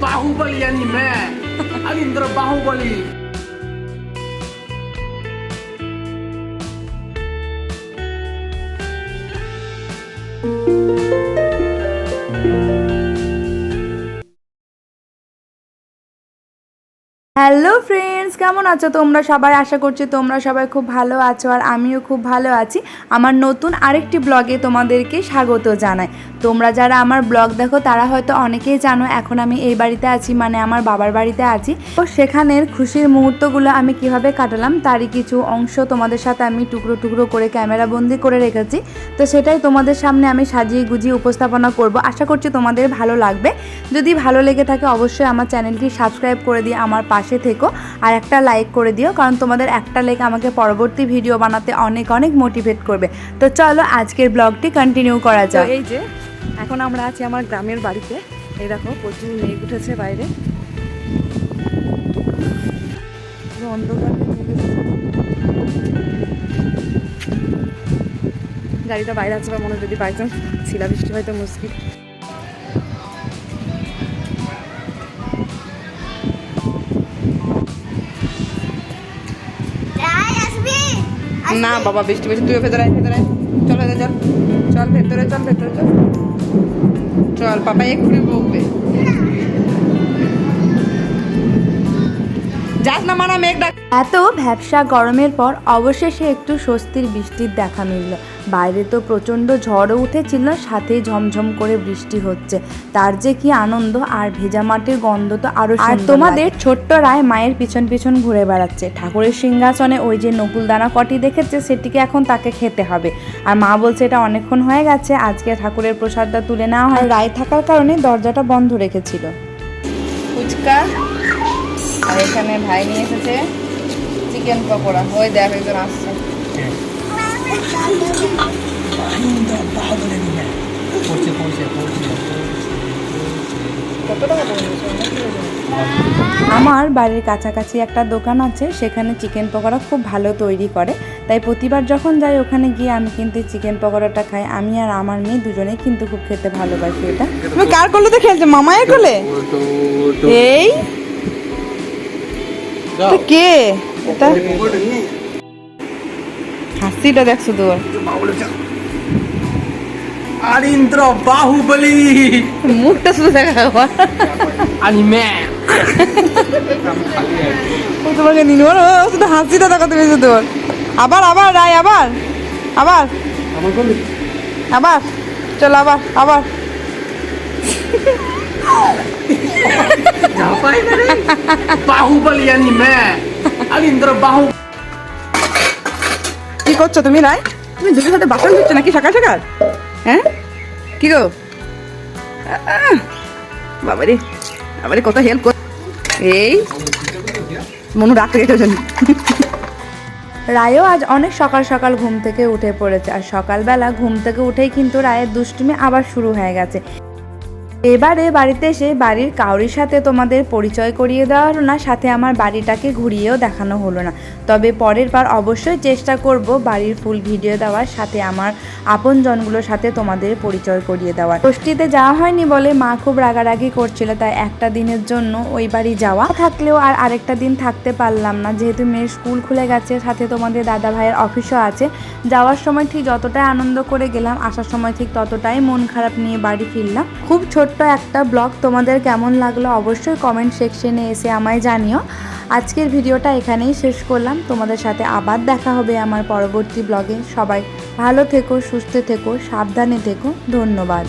बाहुबली यानी मैं अरिंद्र Baahubali. Hello friends কেমন আছো তোমরা? সবাই আশা করছি তোমরা সবাই খুব ভালো আছো আর আমিও খুব ভালো আছি। আমার নতুন আরেকটি ব্লগে তোমাদেরকে স্বাগত জানাই। তোমরা যারা আমার ব্লগ দেখো, তারা হয়তো অনেকেই জানো, এখন আমি এই বাড়িতে আছি মানে আমার বাবার বাড়িতে আছি। তো সেখানের খুশির মুহূর্তগুলো আমি কীভাবে কাটালাম, তারই কিছু অংশ তোমাদের সাথে আমি টুকরো টুকরো করে ক্যামেরা বন্দি করে রেখেছি। তো সেটাই তোমাদের সামনে আমি সাজিয়ে গুজিয়ে উপস্থাপনা করব। আশা করছি তোমাদের ভালো লাগবে। যদি ভালো লেগে থাকে, অবশ্যই আমার চ্যানেলটি সাবস্ক্রাইব করে দিয়ে আমার পাশে থেকো আর একটা লাইক করে দিও কারণ তোমাদের একটা লাইক আমাকে পরবর্তী ভিডিও বানাতে অনেক অনেক মোটিভেট করবে। তো চলো আজকের ব্লগটি কন্টিনিউ করা যাক। এই যে এখন আমরা আছি আমার গ্রামের বাড়িতে। এই দেখো প্রচুর মেঘ উঠেছে বাইরে। অন্ধকার গাড়িটা বাইরে আছে বা মনে যদি বাই চান্স শিলা বৃষ্টি হয় তো মুশকিল। না, বাবা, বৃষ্টি বৃষ্টি, তুইও ভেতরে আয়, ভেতরে চল ভেতরে চল। চল, ভেতরে চল ভেতরে চল। চল পাপা এক্ষুনি বকবে। যাস না মানা মেঘ ডাক। এত ভ্যাবসা গরমের পর অবশেষে একটু স্বস্তির বৃষ্টির দেখা মিলল। বাইরে তো প্রচণ্ড ঝড়ও উঠেছিল সাথে ঝমঝম করে বৃষ্টি হচ্ছে। তার যে কি আনন্দ আর ভেজা মাটির গন্ধ তো আরও আর তোমাদের ছোট্ট রায় মায়ের পিছন পিছন ঘুরে বেড়াচ্ছে। ঠাকুরের সিংহাসনে ওই যে নকুলদানা কটি দেখেছে সেটিকে এখন তাকে খেতে হবে। আর মা বলছে এটা অনেকক্ষণ হয়ে গেছে আজকে ঠাকুরের প্রসাদটা তুলে নেওয়া হয়। রায় থাকার কারণে দরজাটা বন্ধ রেখেছিল। ফুচকা। আর এখানে ভাই নিয়ে এসেছে চিকেন পকোড়া। ওই দেখ একজন আসছে। আমার বাড়ির কাছাকাছি একটা দোকান আছে সেখানে চিকেন পকোড়া খুব ভালো তৈরি করে। তাই প্রতিবার যখন যাই ওখানে গিয়ে আমি কিন্তু চিকেন পকোড়াটা খাই। আমি আর আমার মেয়ে দুজনেই কিন্তু খুব খেতে ভালোবাসি এটা। তুমি কার করলে তো খেলছো? মামায়ের করলে এই কে? হাসিটা দেখছ তোর আরিন্দ্র বাহুবলি মুখটা শুধু দেখা আনিমে ও তোমাকে নিল। শুধু হাসিটা দেখাতে পেয়েছ তোর আবার আবার রায় আবার আবার। আবার চল আবার আবার। Ngapain কি করছ তুমি তুমি দুটোর সাথে বাসন ধুচ্ছ নাকি সকাল সকাল? হ্যাঁ? কি গো? বাবারে বাবারে, কত হেল্প কর এই, মনু রাগ রেখে জন্য রায়ও আজ অনেক সকাল সকাল ঘুম থেকে উঠে পড়েছে, আর সকালবেলা ঘুম থেকে উঠেই কিন্তু রায়ের দুষ্টুমি আবার শুরু হয়ে গেছে। এবারে বাড়িতে এসে বাড়ির কাউরির সাথে তোমাদের পরিচয় করিয়ে দেওয়া হলো না, সাথে আমার বাড়িটাকে ঘুরিয়েও দেখানো হলো না। তবে পরের বার অবশ্যই চেষ্টা করব বাড়ির ফুল ভিডিও দেওয়ার, সাথে আমার আপনজনগুলোর সাথে তোমাদের পরিচয় করিয়ে দেওয়ার। ষষ্ঠীতে যাওয়া হয়নি বলে মা খুব রাগারাগি করছিল, তাই একটা দিনের জন্য ওই বাড়ি যাওয়া থাকলেও আর আরেকটা দিন থাকতে পারলাম না। যেহেতু মেয়ের স্কুল খুলে গেছে, সাথে তোমাদের দাদা ভাইয়ের অফিসও আছে, যাওয়ার সময় ঠিক যতটাই আনন্দ করে গেলাম, আসার সময় ঠিক ততটাই মন খারাপ নিয়ে বাড়ি ফিরলাম। খুব ছোট্ট একটা ব্লগ তোমাদের কেমন লাগল অবশ্যই কমেন্ট সেকশনে এসে আমায় জানিও। আজকের ভিডিওটা এখানেই শেষ করলাম। তোমাদের সাথে আবার দেখা হবে আমার পরবর্তী ব্লগে। সবাই ভালো থেকো, সুস্থ থেকো, সাবধানে থেকো। ধন্যবাদ।